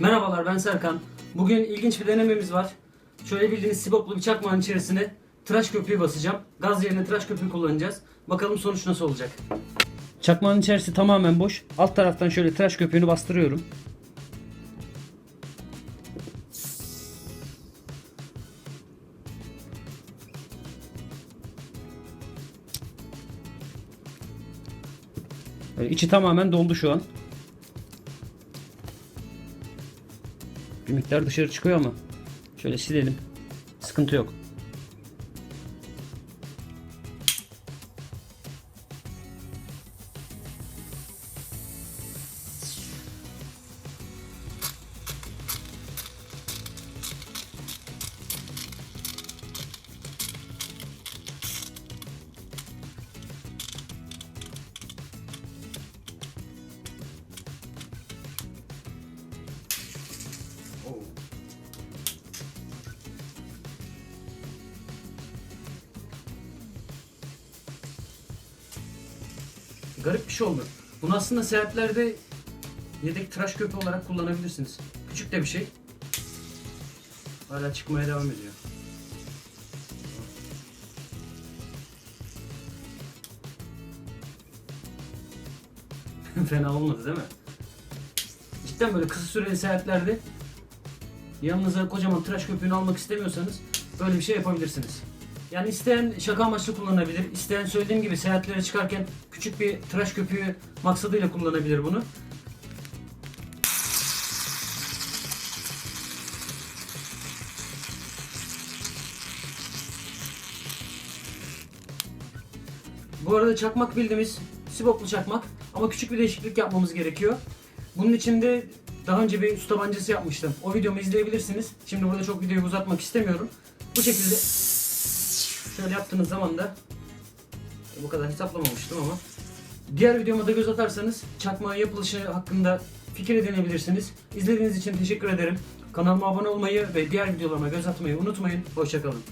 Merhabalar ben Serkan. Bugün ilginç bir denememiz var. Şöyle bildiğiniz siboplu bir çakmağın içerisine tıraş köpüğü basacağım. Gaz yerine tıraş köpüğü kullanacağız. Bakalım sonuç nasıl olacak. Çakmağın içerisi tamamen boş. Alt taraftan şöyle tıraş köpüğünü bastırıyorum. Böyle içi tamamen doldu şu an. Bir miktar dışarı çıkıyor ama şöyle silelim. Sıkıntı yok. Garip bir şey oldu. Bunu aslında seyahatlerde yedek tıraş köpüğü olarak kullanabilirsiniz. Küçük de bir şey. Hala çıkmaya devam ediyor. Fena olmadı değil mi? Cidden böyle kısa süreli seyahatlerde yanınıza kocaman tıraş köpüğünü almak istemiyorsanız böyle bir şey yapabilirsiniz. Yani isteyen şaka amaçlı kullanabilir. isteyen söylediğim gibi seyahatlere çıkarken küçük bir tıraş köpüğü maksadıyla kullanabilir bunu. Bu arada çakmak bildiğimiz siboplu çakmak ama küçük bir değişiklik yapmamız gerekiyor. Bunun için de daha önce bir su tabancası yapmıştım. O videomu izleyebilirsiniz. Şimdi burada çok videoyu uzatmak istemiyorum. Bu şekilde şöyle yaptığınız zaman da bu kadar hesaplamamıştım ama diğer videoma da göz atarsanız çakmağın yapılışı hakkında fikir edinebilirsiniz. İzlediğiniz için teşekkür ederim. Kanalıma abone olmayı ve diğer videolarıma göz atmayı unutmayın. Hoşçakalın.